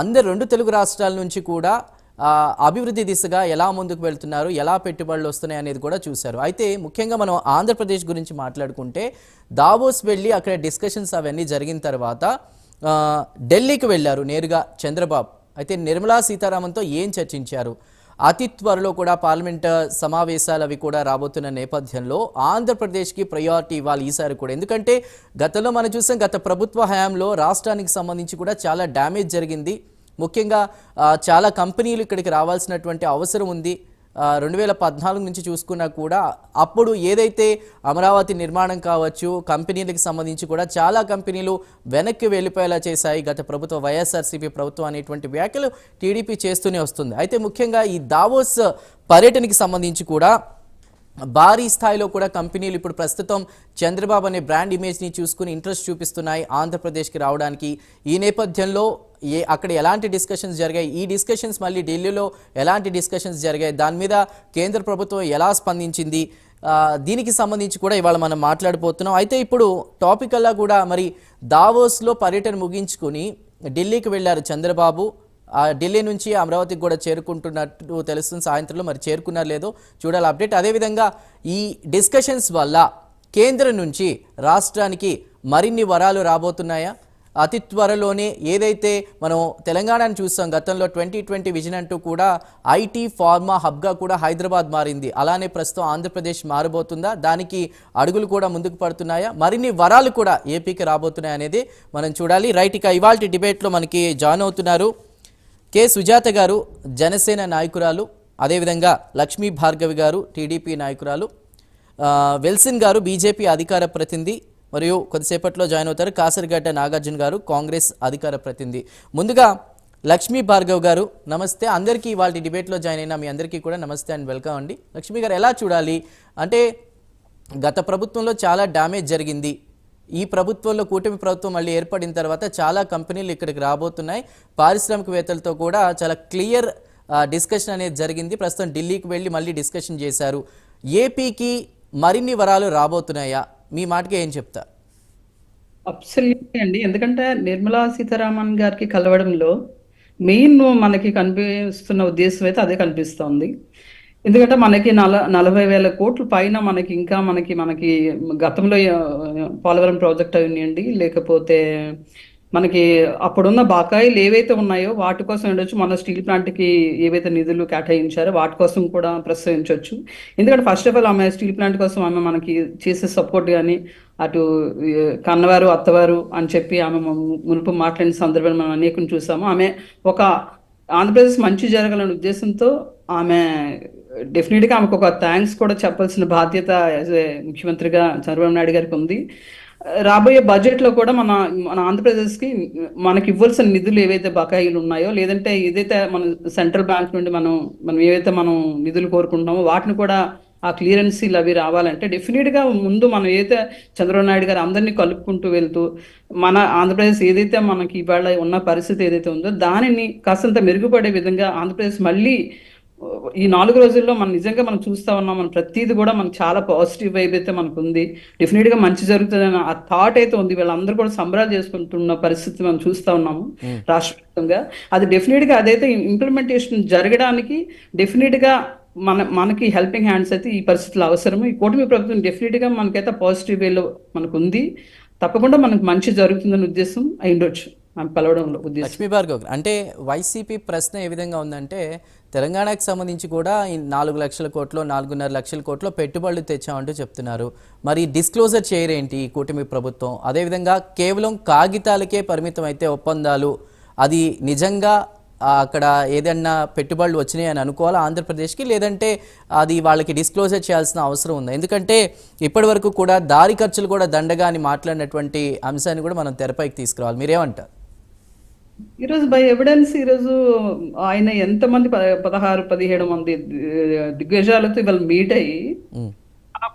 అందరు రెండు తెలుగు రాష్ట్రాల నుంచి కూడా అభివృద్ధి దిశగా ఎలా ముందుకు వెళ్తున్నారు ఎలా పెట్టుబడులు వస్తున్నాయి అనేది కూడా చూశారు. అయితే ముఖ్యంగా మనం ఆంధ్రప్రదేశ్ గురించి మాట్లాడుకుంటే దావోస్ వెళ్ళి అక్కడ డిస్కషన్స్ అవన్నీ జరిగిన తర్వాత ఢిల్లీకి వెళ్ళారు నేరుగా చంద్రబాబు. అయితే నిర్మలా సీతారామన్తో ఏం చర్చించారు? అతి త్వరలో కూడా పార్లమెంట్ సమావేశాలు అవి కూడా రాబోతున్న నేపథ్యంలో ఆంధ్రప్రదేశ్కి ప్రయారిటీ ఇవ్వాలి ఈసారి కూడా. ఎందుకంటే గతంలో మనం చూసాం గత ప్రభుత్వ హయాంలో రాష్ట్రానికి సంబంధించి కూడా చాలా డ్యామేజ్ జరిగింది. ముఖ్యంగా చాలా కంపెనీలు ఇక్కడికి రావాల్సినటువంటి అవసరం ఉంది. రెండు వేల పద్నాలుగు నుంచి చూసుకున్నా కూడా అప్పుడు ఏదైతే అమరావతి నిర్మాణం కావచ్చు కంపెనీలకు సంబంధించి కూడా చాలా కంపెనీలు వెనక్కి వెళ్ళిపోయేలా చేశాయి. గత ప్రభుత్వ వైఎస్ఆర్సీపీ ప్రభుత్వం అనేటువంటి వ్యాఖ్యలు టీడీపీ చేస్తూనే వస్తుంది. అయితే ముఖ్యంగా ఈ దావోస్ పర్యటనకి సంబంధించి కూడా భారీ స్థాయిలో కూడా కంపెనీలు ఇప్పుడు ప్రస్తుతం చంద్రబాబు అనే బ్రాండ్ ఇమేజ్ని చూసుకుని ఇంట్రెస్ట్ చూపిస్తున్నాయి ఆంధ్రప్రదేశ్కి రావడానికి. ఈ నేపథ్యంలో ఏ అక్కడ ఎలాంటి డిస్కషన్స్ జరిగాయి? ఈ డిస్కషన్స్ మళ్ళీ ఢిల్లీలో ఎలాంటి డిస్కషన్స్ జరిగాయి? దాని మీద కేంద్ర ప్రభుత్వం ఎలా స్పందించింది? దీనికి సంబంధించి కూడా ఇవాళ మనం మాట్లాడిపోతున్నాం అయితే ఇప్పుడు టాపిక్ అలా కూడా మరి దావోస్లో పర్యటన ముగించుకుని ఢిల్లీకి వెళ్ళారు చంద్రబాబు. ఢిల్లీ నుంచి అమరావతికి కూడా చేరుకుంటున్నట్టు తెలుస్తుంది. సాయంత్రంలో మరి చేరుకున్నారు లేదో చూడాలి. అప్డేట్ అదేవిధంగా ఈ డిస్కషన్స్ వల్ల కేంద్రం నుంచి రాష్ట్రానికి మరిన్ని వరాలు రాబోతున్నాయా? అతి త్వరలోనే ఏదైతే మనం తెలంగాణను చూస్తాం గతంలో ట్వంటీ ట్వంటీ విజన్ అంటూ కూడా ఐటీ ఫార్మా హబ్గా కూడా హైదరాబాద్ మారింది. అలానే ప్రస్తుతం ఆంధ్రప్రదేశ్ మారబోతుందా? దానికి అడుగులు కూడా ముందుకు పడుతున్నాయా? మరిన్ని వరాలు కూడా ఏపీకి రాబోతున్నాయి అనేది మనం చూడాలి. రైట్ ఇక ఇవాళ డిబేట్లో మనకి జాయిన్ అవుతున్నారు కె. సుజాత గారు జనసేన నాయకురాలు అదేవిధంగా లక్ష్మీ భార్గవి గారు టీడీపీ నాయకురాలు. వెల్సిన్ గారు బీజేపీ అధికార ప్రతినిధి మరియు కొద్దిసేపట్లో జాయిన్ అవుతారు. కాసరగడ్డ నాగార్జున గారు కాంగ్రెస్ అధికార ప్రతినిధి. ముందుగా లక్ష్మీ భార్గవ్ గారు నమస్తే. అందరికీ ఇవాళ డిబేట్లో జాయిన్ అయిన మీ అందరికీ కూడా నమస్తే అండ్ వెల్కమ్ అండి. లక్ష్మీ గారు ఎలా చూడాలి? అంటే గత ప్రభుత్వంలో చాలా డ్యామేజ్ జరిగింది. ఈ ప్రభుత్వంలో కూటమి ప్రభుత్వం మళ్ళీ ఏర్పడిన తర్వాత చాలా కంపెనీలు ఇక్కడికి రాబోతున్నాయి. పారిశ్రామికవేత్తలతో కూడా చాలా క్లియర్ డిస్కషన్ అనేది జరిగింది. ప్రస్తుతం ఢిల్లీకి వెళ్ళి మళ్ళీ డిస్కషన్ చేశారు. ఏపీకి మరిన్ని వరాలు రాబోతున్నాయా? మీ మాటకి ఏం చెప్తా? అబ్సల్యూట్లీ అండి. ఎందుకంటే నిర్మలా సీతారామన్ గారికి కలవడంలో మెయిన్ మనకి కనిపిస్తున్న ఉద్దేశం అయితే అదే కనిపిస్తోంది. ఎందుకంటే మనకి నల నలభై వేల కోట్ల పైన మనకి ఇంకా మనకి మనకి గతంలో పోలవరం ప్రాజెక్ట్ అవనివ్వండి లేకపోతే మనకి అప్పుడున్న బకాయిలు ఏవైతే ఉన్నాయో వాటి కోసం ఉండొచ్చు. మన స్టీల్ ప్లాంట్కి ఏవైతే నిధులు కేటాయించారో వాటి కోసం కూడా ప్రస్తావించవచ్చు ఎందుకంటే ఫస్ట్ ఆఫ్ ఆల్ ఆమె స్టీల్ ప్లాంట్ కోసం ఆమె మనకి చేసే సపోర్ట్ కానీ అటు కన్నవారు అత్తవారు అని చెప్పి ఆమె మునుపు మాట్లాడిన సందర్భాన్ని మనం అనేకం చూసాము. ఆమె ఒక ఆంధ్రప్రదేశ్ మంచి జరగాలనే ఉద్దేశంతో ఆమె డెఫినెట్గా ఆమెకు ఒక థ్యాంక్స్ కూడా చెప్పాల్సిన బాధ్యత యాజ్ ఏ ముఖ్యమంత్రిగా చంద్రబాబు నాయుడు గారికి ఉంది. రాబోయే బడ్జెట్లో కూడా మన మన ఆంధ్రప్రదేశ్కి మనకి ఇవ్వాల్సిన నిధులు ఏవైతే బకాయిలు ఉన్నాయో లేదంటే ఏదైతే మన సెంట్రల్ బ్యాంక్ నుండి మనం మనం ఏవైతే మనం నిధులు కోరుకుంటున్నామో వాటిని కూడా ఆ క్లియరెన్సీలు అవి రావాలంటే డెఫినెట్గా ముందు మనం ఏదైతే చంద్రబాబు నాయుడు గారు అందరినీ కలుపుకుంటూ వెళ్తూ మన ఆంధ్రప్రదేశ్ ఏదైతే మనకి ఇవాళ ఉన్న పరిస్థితి ఏదైతే ఉందో దానిని కాస్తంత మెరుగుపడే విధంగా ఆంధ్రప్రదేశ్ మళ్ళీ ఈ నాలుగు రోజుల్లో మనం నిజంగా మనం చూస్తా ఉన్నాం మనం ప్రతిదీ కూడా మనకు చాలా పాజిటివ్ వైబ్ అయితే మనకు ఉంది డెఫినెట్గా మంచి జరుగుతుందని ఆ థాట్ అయితే ఉంది. వీళ్ళందరూ కూడా సంబరాలు చేసుకుంటున్న పరిస్థితి మనం చూస్తా ఉన్నాము రాష్ట్ర వ్యాప్తంగా అది డెఫినెట్గా అదైతే ఇంప్లిమెంటేషన్ జరగడానికి డెఫినెట్గా మన మనకి హెల్పింగ్ హ్యాండ్స్ అయితే ఈ పరిస్థితులు అవసరము. ఈ కూటమి ప్రభుత్వం డెఫినెట్గా మనకైతే పాజిటివ్ వేలో మనకు ఉంది తప్పకుండా మనకు మంచి జరుగుతుందనే ఉద్దేశం అయి ఉండొచ్చు. మనం కలవడంలో ఉద్దేశం. లక్ష్మీ భార్గవ్ అంటే వైసీపీ ప్రశ్న ఏ విధంగా ఉందంటే తెలంగాణకు సంబంధించి కూడా ఈ నాలుగు లక్షల కోట్లు నాలుగున్నర లక్షల కోట్లు పెట్టుబడులు తెచ్చామంటూ చెప్తున్నారు. మరి డిస్క్లోజర్ చేయరేంటి ఈ కూటమి ప్రభుత్వం? అదేవిధంగా కేవలం కాగితాలకే పరిమితం అయితే ఒప్పందాలు అది నిజంగా అక్కడ ఏదన్నా పెట్టుబడులు వచ్చినాయి అని అనుకోవాలా ఆంధ్రప్రదేశ్కి? లేదంటే అది వాళ్ళకి డిస్క్లోజర్ చేయాల్సిన అవసరం ఉంది? ఎందుకంటే ఇప్పటి వరకు కూడా దారి ఖర్చులు కూడా దండగా అని మాట్లాడినటువంటి అంశాన్ని కూడా మనం తెరపైకి తీసుకురావాలి. మీరేమంటారు? ఈరోజు బై ఎవిడెన్స్ ఈరోజు ఆయన ఎంతమంది పదహారు పదిహేడు మంది దిగ్గజాలతో ఇవాళ మీట్ అయ్యి.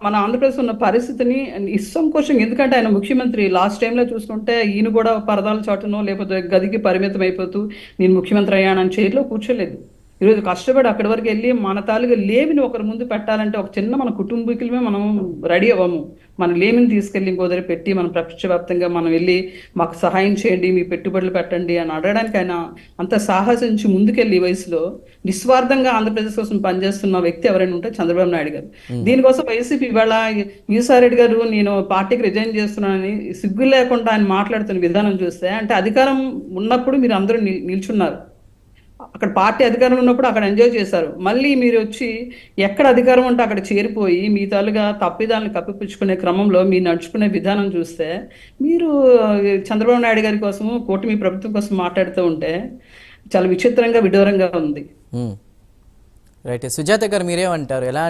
మన- ఆంధ్రప్రదేశ్ ఉన్న పరిస్థితిని నిస్సంకోచం ఎందుకంటే ఆయన ముఖ్యమంత్రి లాస్ట్ టైంలో చూసుకుంటే ఈయన కూడా పరదాల చాటునో లేకపోతే గదికి పరిమితం అయిపోతూ నేను ముఖ్యమంత్రి అయ్యానని చైర్లో కూర్చోలేదు ఈరోజు కష్టపడి అక్కడి వరకు వెళ్ళి మన తాలూగా లేమిని ఒకరి ముందు పెట్టాలంటే ఒక చిన్న మన కుటుంబీకులమే మనం రెడీ అవ్వము. మన లేమిని తీసుకెళ్ళి ఇంకో దగ్గర పెట్టి మనం ప్రపంచవ్యాప్తంగా మనం వెళ్ళి మాకు సహాయం చేయండి మీ పెట్టుబడులు పెట్టండి అని అడగడానికి ఆయన అంత సాహసించి ముందుకెళ్ళి ఈ వయసులో నిస్వార్థంగా ఆంధ్రప్రదేశ్ కోసం పనిచేస్తున్న వ్యక్తి ఎవరైనా ఉంటే చంద్రబాబు నాయుడు గారు. దీనికోసం వైసీపీ ఇవాళ ఈసారెడ్డి గారు నేను పార్టీకి రిజైన్ చేస్తున్నానని సిగ్గు లేకుండా ఆయన మాట్లాడుతున్న విధానం చూస్తే అంటే అధికారం ఉన్నప్పుడు మీరు అందరూ నిల్- నిల్చున్నారు. అక్కడ పార్టీ అధికారం ఉన్నప్పుడు అక్కడ ఎంజాయ్ చేశారు. మళ్ళీ మీరు వచ్చి ఎక్కడ అధికారం ఉంటే అక్కడ చేరిపోయి మీ తాలుగా తప్పిదాలను కప్పిపుచ్చుకునే క్రమంలో మీరు నడుచుకునే విధానం చూస్తే మీరు చంద్రబాబు నాయుడు గారి కోసము కూటమి ప్రభుత్వం కోసం మాట్లాడుతూ ఉంటే చాలా విచిత్రంగా విడూరంగా ఉంది. రైట్. సుజాత గారు మీరేమంటారు? ఎలా